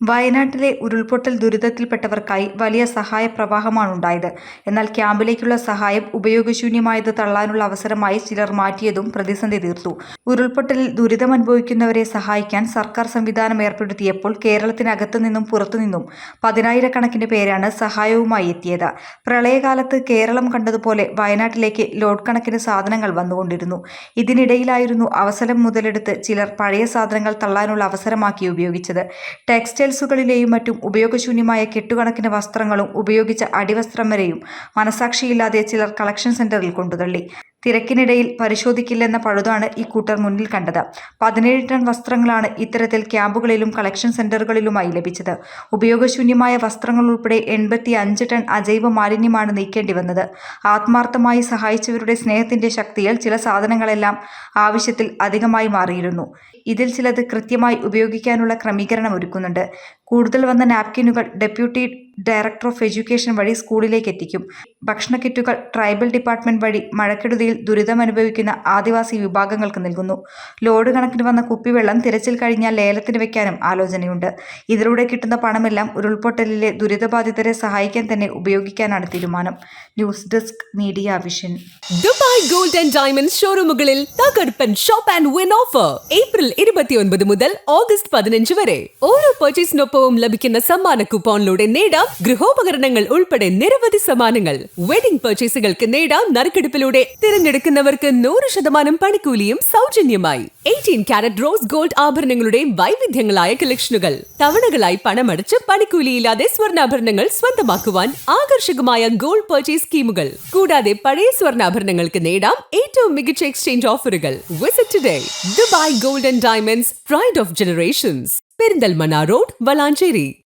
വയനാട്ടിലെ ഉരുൾപൊട്ടൽ ദുരിതത്തിൽപ്പെട്ടവർക്കായി വലിയ സഹായ പ്രവാഹമാണുണ്ടായത് എന്നാൽ ക്യാമ്പിലേക്കുള്ള സഹായം ഉപയോഗശൂന്യമായത് തള്ളാനുള്ള അവസരമായി ചിലർ മാറ്റിയതും പ്രതിസന്ധി തീർത്തു. ഉരുൾപൊട്ടലിൽ ദുരിതമനുഭവിക്കുന്നവരെ സഹായിക്കാൻ സർക്കാർ സംവിധാനം ഏർപ്പെടുത്തിയപ്പോൾ കേരളത്തിനകത്തു നിന്നും പുറത്തുനിന്നും പതിനായിരക്കണക്കിന് പേരാണ് സഹായവുമായി എത്തിയത്. പ്രളയകാലത്ത് കേരളം കണ്ടതുപോലെ വയനാട്ടിലേക്ക് ലോഡ് കണക്കിന് സാധനങ്ങൾ വന്നുകൊണ്ടിരുന്നു. ഇതിനിടയിലായിരുന്നു അവസരം മുതലെടുത്ത് ചിലർ പഴയ സാധനങ്ങൾ തള്ളാനുള്ള അവസരമാക്കി ഉപയോഗിച്ചത്. ടെക്സ്റ്റൈൽസുകളിലെയും മറ്റും ഉപയോഗശൂന്യമായ കെട്ടുകണക്കിന് വസ്ത്രങ്ങളും ഉപയോഗിച്ച അടിവസ്ത്രം വരെയും മനസാക്ഷിയില്ലാതെ ചിലർ കളക്ഷൻ സെന്ററിൽ കൊണ്ടുതള്ളി. തിരക്കിനിടയിൽ പരിശോധിക്കില്ലെന്ന പഴുതാണ് ഈ മുന്നിൽ കണ്ടത്. പതിനേഴ് ടൺ വസ്ത്രങ്ങളാണ് ഇത്തരത്തിൽ ക്യാമ്പുകളിലും കളക്ഷൻ സെന്ററുകളിലുമായി ലഭിച്ചത്. ഉപയോഗശൂന്യമായ വസ്ത്രങ്ങൾ ഉൾപ്പെടെ എൺപത്തി അഞ്ച് ടൺ അജൈവ മാലിന്യമാണ് നീക്കേണ്ടി വന്നത്. ആത്മാർത്ഥമായി സഹായിച്ചവരുടെ സ്നേഹത്തിന്റെ ശക്തിയിൽ ചില സാധനങ്ങളെല്ലാം ആവശ്യത്തിൽ അധികമായി മാറിയിരുന്നു. ഇതിൽ ചിലത് കൃത്യമായി ഉപയോഗിക്കാനുള്ള ക്രമീകരണം ഒരുക്കുന്നുണ്ട്. കൂടുതൽ വന്ന നാപ്കിനുകൾ ഡെപ്യൂട്ടി ഡയറക്ടർ ഓഫ് എഡ്യൂക്കേഷൻ വഴി സ്കൂളിലേക്ക് എത്തിക്കും ഭക്ഷണ കിറ്റുകൾ ട്രൈബൽ ഡിപ്പാർട്ട്മെന്റ് വഴി മഴക്കെടുതിയിൽ ദുരിതമനുഭവിക്കുന്ന ആദിവാസി വിഭാഗങ്ങൾക്ക് നൽകുന്നു. ലോഡ് കണക്കിന് വന്ന കുപ്പിവെള്ളം തിരച്ചിൽ കഴിഞ്ഞാൽ ലേലത്തിന് വെക്കാനും ആലോചനയുണ്ട്. ഇതിലൂടെ കിട്ടുന്ന പണമെല്ലാം ഉരുൾപൊട്ടലിലെ ദുരിതബാധിതരെ സഹായിക്കാൻ തന്നെ ഉപയോഗിക്കാനാണ് തീരുമാനം. News desk media vision. Dubai gold and diamond ഷോറൂമുകളിൽ തകർപ്പൻ shop and win offer. April ഇരുപത്തിയൊൻപത് മുതൽ ഓഗസ്റ്റ് പതിനഞ്ച് വരെ. ഓരോ പർച്ചേസിനൊപ്പവും ലഭിക്കുന്ന സമ്മാന കൂപ്പോണിലൂടെ നേടാം ഗൃഹോപകരണങ്ങൾ ഉൾപ്പെടെ നിരവധി സമ്മാനങ്ങൾ. വെഡിംഗ് പർച്ചേസുകൾക്ക് നേടാം നറുക്കെടുപ്പിലൂടെ. തിരഞ്ഞെടുക്കുന്നവർക്ക് നൂറ് ശതമാനം പണിക്കൂലിയും സൗജന്യമായി. എയ്റ്റീൻ കാരറ്റ് റോസ് ഗോൾഡ് ആഭരണങ്ങളുടെ വൈവിധ്യങ്ങളായ കളക്ഷനുകൾ തവണകളായി പണമടച്ച് പണിക്കൂലിയില്ലാതെ സ്വർണാഭരണങ്ങൾ സ്വന്തമാക്കുവാൻ ആകർഷകമായ ഗോൾഡ് പർച്ചേസ് സ്കീമുകൾ കൂടാതെ പഴയ സ്വർണാഭരണങ്ങൾക്ക് നേടാം ഏറ്റവും മികച്ച എക്സ്ചേഞ്ച് ഓഫറുകൾ visit today Dubai gold and diamonds pride of generations Perinthalmanna road Valanchery.